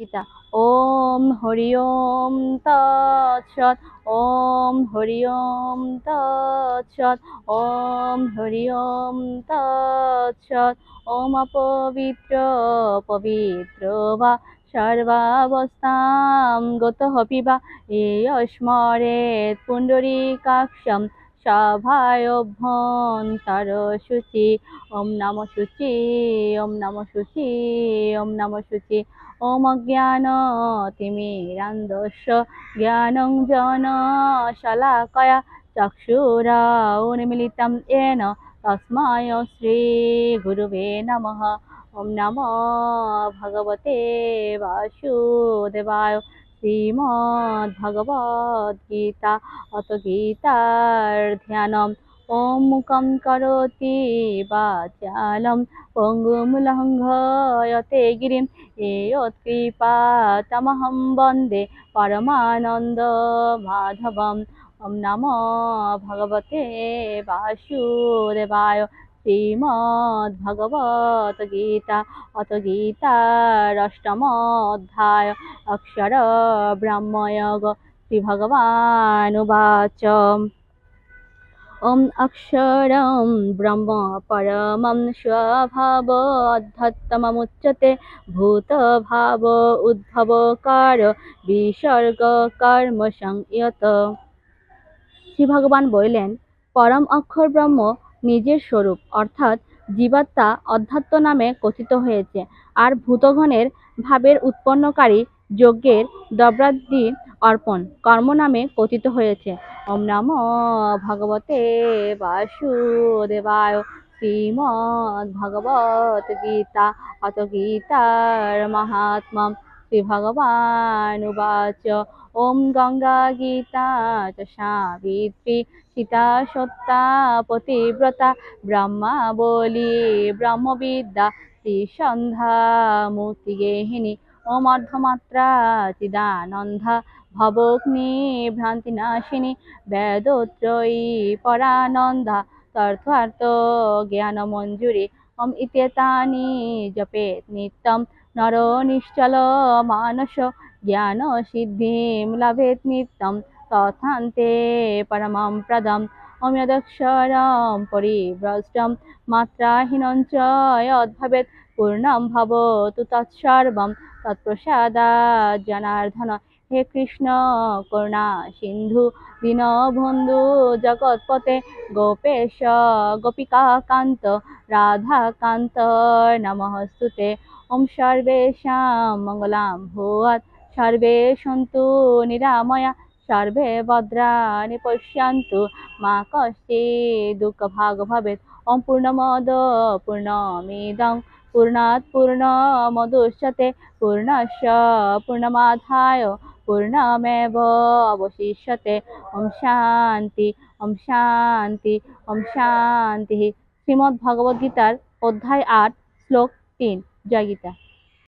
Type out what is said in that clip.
গীতা। ওম হরি ওম তৎসৎ, ওম হরি ওম তৎসৎ, ওম হরি ওম তৎসৎ। ওম অপবিত্র, পবিত্র বা সর্বাবস্থাম, গতঃ পিবা এয়স্মরেৎ পুণ্ডরীকাক্ষম। সভায়ভ্যন্তর শুচি ওম নম শুচি ওম নম শুচি ওম নম শুচি ওম জ্ঞান তিমিরান্দস্য জ্ঞানং জন শলাকয়া চক্ষুরা উন্মিলিতম এন, তস্মায় শ্রী গুরুবে নমঃ। ওম ভগবতে বাসুদেবায় শ্রীমদ্ ভগবদ গীতা অত গীতার ধ্যানম। ওম মুখম করোতি বাচালম পঙ্গুমুলঙ্ঘয়তে গিরিম। এয়ৎকৃপাতমহং বন্দে পরমানন্দ মাধবম। ওম নমো ভগবতে বাসুদেবায়। শ্রীমদ্ ভগবত গীতা অত গীতার অষ্টম অধ্যায় অক্ষর ব্রহ্ময়োগ শ্রীভগবানুবাচ ॐ अक्षरं ब्रह्म परमं स्वभावोद्धत्तममुच्यते भूतभाव উদ্ভবকার বিসর্গ কর্ম সংয়ত শ্রী ভগবান বললেন পরম অক্ষর ব্রহ্ম নিজের স্বরূপ, অর্থাৎ জীবাত্মা অধ্যাত্ম নামে কথিত হয়েছে। আর ভূতগণের ভাবের উৎপন্নকারী যজ্ঞের দ্রব্যাদি অর্পণ কর্ম নামে কথিত হয়েছে। ওম নমো ভগবতে বাসুদেবায় শ্রীমদ্ ভগবত গীতা অত গীতার মাহাত্ম্যম। ওম গঙ্গা গীতা চ সাবিত্রী। সীতা সত্তা পতিব্রতা। ব্রহ্মা বলি ব্রহ্মবিদ্যা। শ্রীসন্ধ্যা মূর্তিগেহিনী ওম অর্ধমাত্রা চিদানন্দা। ভবগ্নি ভ্রান্তিনাশিনী। বেদত্রয়ী পরানন্দা। তর্থার্থ জ্ঞানমঞ্জুরি। ওম ইত্যেতানি জপেত নিত্যম। নর নিশ্চল মানস জ্ঞান সিদ্ধিম লভেত নিত্যম তথান্তে পরমম প্রদম ওম যদক্ষরম পরিভ্রষ্টম মাত্রাহীন চ পূর্ণম ভবতু তৎসর্বম তৎপ্রসাদ জনার্দন হে কৃষ্ণ করুণা সিন্ধু দীনবন্ধু জগৎপতে গোপেশ গোপিকাকান্ত রাধাকান্ত নমস্তুতে। ওম সর্বেষাং মঙ্গলাং ভূয়াৎ সর্বে সন্তু নিরাময়া। সর্বে ভদ্রাণি পশ্যন্তু। মা কশ্চিৎ দুঃখভাগ ভবেৎ। ওম পূর্ণমদ পূর্ণমিদং। পূর্ণাৎ পূর্ণমদুচ্যতে পূর্ণস্য পূর্ণমাদায় পূর্ণমেব অবশিষ্যতে ওম শান্তি ওম শান্তি ওম শান্তি শ্রীমদ্ ভগবদ্গীতার অধ্যায় আট শ্লোক তিন জয় গীতা